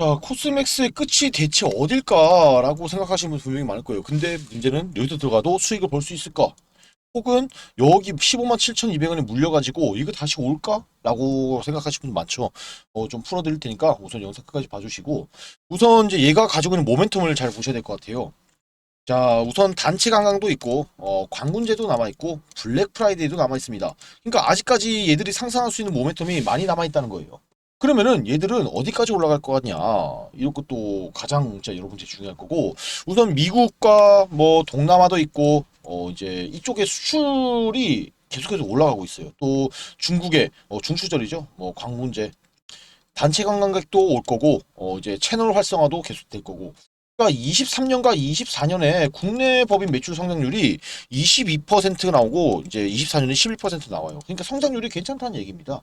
자, 코스맥스의 끝이 대체 어딜까라고 생각하시는 분 분명히 많을 거예요. 근데 문제는 여기서 들어가도 수익을 볼수 있을까? 혹은 여기 15만 7,200원에 물려가지고 이거 다시 올까? 라고 생각하시는 분 많죠. 어, 좀 풀어드릴 테니까 우선 영상 끝까지 봐주시고 우선 이제 얘가 가지고 있는 모멘텀을 잘 보셔야 될 것 같아요. 자, 우선 단체 관광도 있고 어, 광군제도 남아 있고 블랙 프라이데이도 남아 있습니다. 그러니까 아직까지 얘들이 상상할 수 있는 모멘텀이 많이 남아 있다는 거예요. 그러면은 얘들은 어디까지 올라갈 것 같냐 이런 것도 가장 진짜 여러분 제 중요할 거고 우선 미국과 뭐 동남아도 있고 어 이제 이쪽에 수출이 계속해서 올라가고 있어요. 또 중국의 어 중수절이죠. 뭐 광문제 단체 관광객도 올 거고 어 이제 채널 활성화도 계속될 거고 그러니까 23년과 24년에 국내 법인 매출 성장률이 22% 나오고 이제 24년에 11% 나와요. 그러니까 성장률이 괜찮다는 얘기입니다.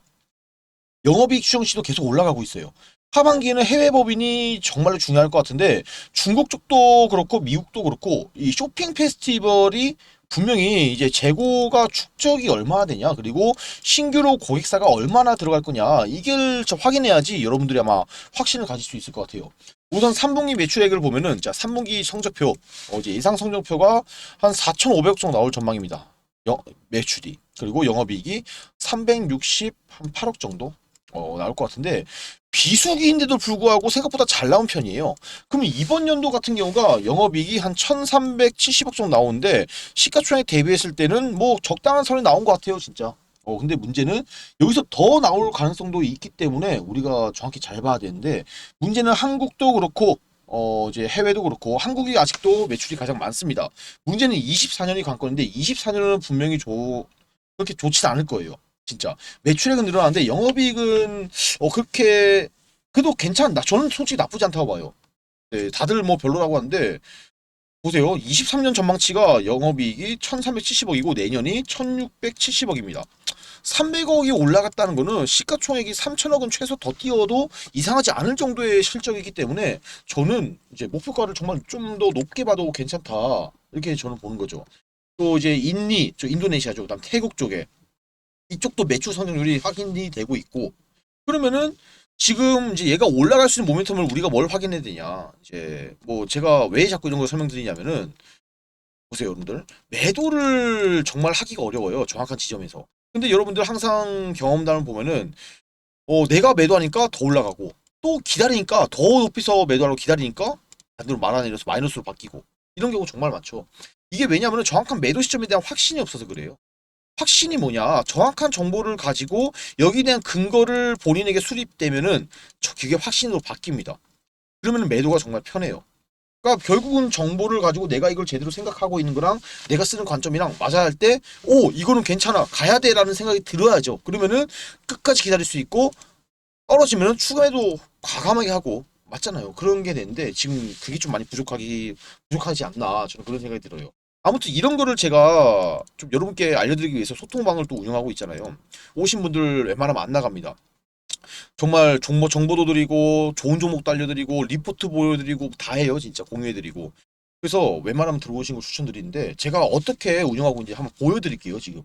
영업이익 추정치도 계속 올라가고 있어요. 하반기에는 해외 법인이 정말로 중요할 것 같은데 중국 쪽도 그렇고 미국도 그렇고 이 쇼핑 페스티벌이 분명히 이제 재고가 축적이 얼마나 되냐 그리고 신규로 고객사가 얼마나 들어갈 거냐 이걸 좀 확인해야지 여러분들이 아마 확신을 가질 수 있을 것 같아요. 우선 3분기 매출액을 보면은 자 3분기 성적표 어, 이제 예상 성적표가 한 4,500억 정도 나올 전망입니다. 영, 매출이 그리고 영업이익이 368억 정도 어, 나올 것 같은데 비수기인데도 불구하고 생각보다 잘 나온 편이에요. 그러면 이번 연도 같은 경우가 영업이익이 한 1,370억 정도 나오는데 시가총액 대비했을 때는 뭐 적당한 선이 나온 것 같아요, 진짜. 어 근데 문제는 여기서 더 나올 가능성도 있기 때문에 우리가 정확히 잘 봐야 되는데 문제는 한국도 그렇고 어 이제 해외도 그렇고 한국이 아직도 매출이 가장 많습니다. 문제는 24년이 관건인데 24년은 분명히 좋 그렇게 좋지 않을 거예요. 진짜 매출액은 늘어나는데 영업이익은 어 그렇게 그래도 괜찮다. 저는 솔직히 나쁘지 않다고 봐요. 네, 다들 뭐 별로라고 하는데 보세요. 23년 전망치가 영업이익이 1,370억이고 내년이 1,670억입니다. 300억이 올라갔다는 거는 시가총액이 3천억은 최소 더 띄워도 이상하지 않을 정도의 실적이기 때문에 저는 이제 목표가를 정말 좀 더 높게 봐도 괜찮다. 이렇게 저는 보는 거죠. 또 이제 인니, 저 인도네시아죠. 그다음 태국 쪽에 이쪽도 매출 성장률이 확인이 되고 있고 그러면은 지금 이제 얘가 올라갈 수 있는 모멘텀을 우리가 뭘 확인해야 되냐. 이제 뭐 제가 왜 자꾸 이런 걸 설명드리냐면은 보세요 여러분들. 매도를 정말 하기가 어려워요 정확한 지점에서. 근데 여러분들 항상 경험담을 보면은 어 내가 매도하니까 더 올라가고 또 기다리니까 더 높이서 매도하려고 기다리니까 반대로 말아 내려서 마이너스로 바뀌고 이런 경우 정말 많죠. 이게 왜냐면은 정확한 매도 시점에 대한 확신이 없어서 그래요 확신이 뭐냐? 정확한 정보를 가지고 여기에 대한 근거를 본인에게 수립되면은 저 그게 확신으로 바뀝니다. 그러면 매도가 정말 편해요. 그러니까 결국은 정보를 가지고 내가 이걸 제대로 생각하고 있는 거랑 내가 쓰는 관점이랑 맞아야 할 때, 오, 이거는 괜찮아. 가야 돼 라는 생각이 들어야죠. 그러면은 끝까지 기다릴 수 있고 떨어지면은 추가해도 과감하게 하고 맞잖아요. 그런 게 되는데 지금 그게 좀 많이 부족하기 부족하지 않나 저는 그런 생각이 들어요. 아무튼 이런 거를 제가 좀 여러분께 알려드리기 위해서 소통방을 또 운영하고 있잖아요. 오신 분들 웬만하면 안 나갑니다. 정말 정보, 정보도 드리고, 좋은 종목도 알려드리고, 리포트 보여드리고, 다 해요. 진짜 공유해드리고. 그래서 웬만하면 들어오신 걸 추천드리는데, 제가 어떻게 운영하고 있는지 한번 보여드릴게요, 지금.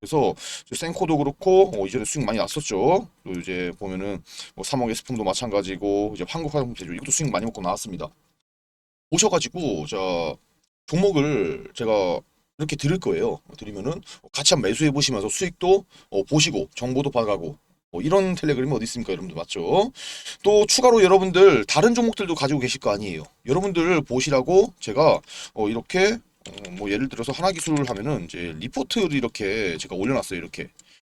어, 그래서 센코도 그렇고 어, 이전에 수익 많이 났었죠. 또 이제 보면은 뭐 3억 S품도 마찬가지고 이제 한국 화장품 제조 이것도 수익 많이 먹고 나왔습니다. 오셔가지고 자 종목을 제가 이렇게 드릴 거예요. 드리면은 같이 한번 매수해 보시면서 수익도 어, 보시고 정보도 받아가고 뭐 이런 텔레그램이 어디 있습니까 여러분들 맞죠? 또 추가로 여러분들 다른 종목들도 가지고 계실 거 아니에요. 여러분들 보시라고 제가 어 이렇게 어, 뭐 예를 들어서 하나 기술을 하면은 이제 리포트를 이렇게 제가 올려놨어요 이렇게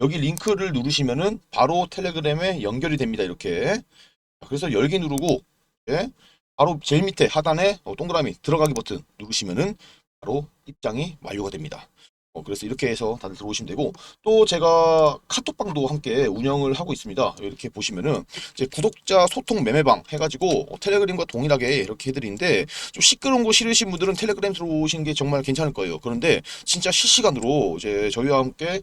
여기 링크를 누르시면은 바로 텔레그램에 연결이 됩니다. 이렇게. 그래서 열기 누르고 예, 바로 제일 밑에 하단에 어, 동그라미 들어가기 버튼 누르시면은 바로 입장이 완료가 됩니다. 어, 그래서 이렇게 해서 다들 들어오시면 되고 또 제가 카톡방도 함께 운영을 하고 있습니다. 이렇게 보시면은 이제 구독자 소통 매매방 해가지고 어, 텔레그램과 동일하게 이렇게 해드리는데 좀 시끄러운 거 싫으신 분들은 텔레그램 들어오시는 게 정말 괜찮을 거예요. 그런데 진짜 실시간으로 이제 저희와 함께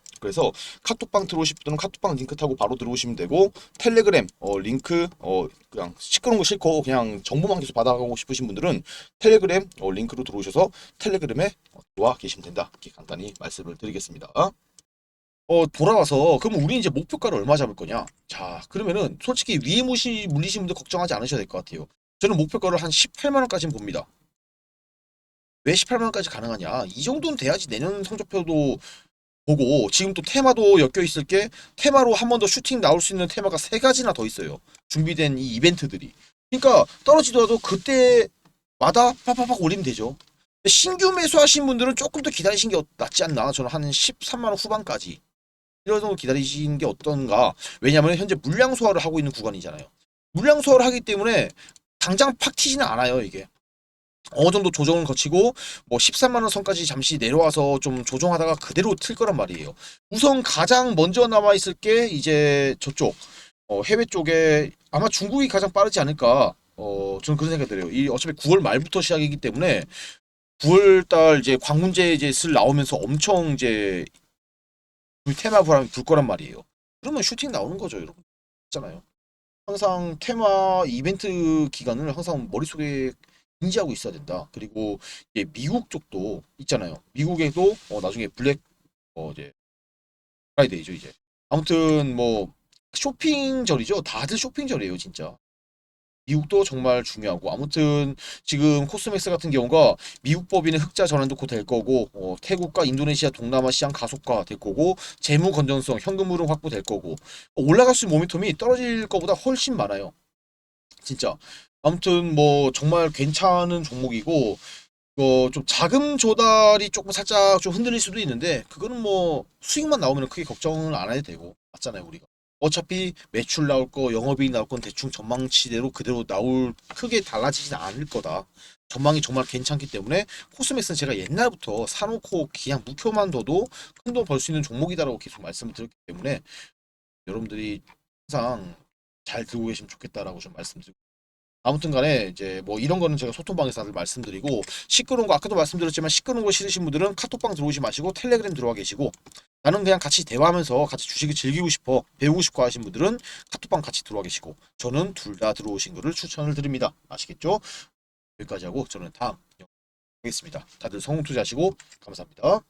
그래서 카톡방 들어오실 분들은 카톡방 링크 타고 바로 들어오시면 되고 텔레그램 어, 링크 어, 그냥 시끄러운 거 싫고 그냥 정보만 계속 받아가고 싶으신 분들은 텔레그램 어, 링크로 들어오셔서 텔레그램에 어, 들어와 계시면 된다. 이렇게 간단히 말씀을 드리겠습니다. 어 돌아와서 그러면 우리 이제 목표가를 얼마 잡을 거냐? 자 그러면은 솔직히 위에 무시 물리신 분들 걱정하지 않으셔야 될 것 같아요. 저는 목표가를 한 18만 원까지는 봅니다. 왜 18만 원까지 가능하냐? 이 정도는 돼야지 내년 성적표도 보고 지금 또 테마도 엮여 있을 게 테마로 한 번 더 슈팅 나올 수 있는 테마가 세 가지나 더 있어요. 준비된 이 이벤트들이. 그러니까 떨어지더라도 그때마다 팍팍팍 올리면 되죠. 신규 매수하신 분들은 조금 더 기다리신 게 낫지 않나? 저는 한 13만 원 후반까지 이런 정도 기다리시는 게 어떤가? 왜냐하면 현재 물량 소화를 하고 있는 구간이잖아요. 물량 소화를 하기 때문에 당장 팍 튀지는 않아요, 이게. 어느 정도 조정을 거치고 뭐 13만 원 선까지 잠시 내려와서 좀 조정하다가 그대로 틀 거란 말이에요. 우선 가장 먼저 남아 있을 게 이제 저쪽 어, 해외 쪽에 아마 중국이 가장 빠르지 않을까. 어, 저는 그런 생각이 들어요. 이 어차피 9월 말부터 시작이기 때문에 9월 달 이제 광문제 이제 슬 나오면서 엄청 이제 테마 불, 불 거란 말이에요. 그러면 슈팅 나오는 거죠, 여러분. 있잖아요. 항상 테마 이벤트 기간을 항상 머릿속에 인지하고 있어야 된다. 그리고 이제 미국 쪽도 있잖아요. 미국에도 어, 나중에 블랙 어 이제 프라이데이죠, 이제. 아무튼 뭐 쇼핑절이죠. 다들 쇼핑절이에요, 진짜. 미국도 정말 중요하고 아무튼 지금 코스맥스 같은 경우가 미국 법인의 흑자 전환도 곧 될 거고 어, 태국과 인도네시아 동남아 시장 가속화 될 거고 재무 건전성 현금 흐름 확보 될 거고 어, 올라갈 수 있는 모멘텀이 떨어질 거보다 훨씬 많아요 진짜 아무튼 뭐 정말 괜찮은 종목이고 어, 좀 자금 조달이 조금 살짝 좀 흔들릴 수도 있는데 그거는 뭐 수익만 나오면 크게 걱정을 안 해도 되고 맞잖아요 우리가 어차피 매출 나올 거, 영업이익 나올 건 대충 전망치대로 그대로 나올 크게 달라지진 않을 거다. 전망이 정말 괜찮기 때문에 코스맥스는 제가 옛날부터 사놓고 그냥 묵혀만 둬도 큰 돈 벌 수 있는 종목이다라고 계속 말씀을 드렸기 때문에 여러분들이 항상 잘 들고 계시면 좋겠다라고 좀 말씀드리고 아무튼 간에 이제 뭐 이런 거는 제가 소통방에서 다들 말씀드리고 시끄러운 거 아까도 말씀드렸지만 시끄러운 거 싫으신 분들은 카톡방 들어오지 마시고 텔레그램 들어와 계시고 나는 그냥 같이 대화하면서 같이 주식을 즐기고 싶어 배우고 싶어 하신 분들은 카톡방 같이 들어와 계시고 저는 둘 다 들어오신 거를 추천을 드립니다. 아시겠죠? 여기까지 하고 저는 다음 영상 하겠습니다. 다들 성공 투자하시고 감사합니다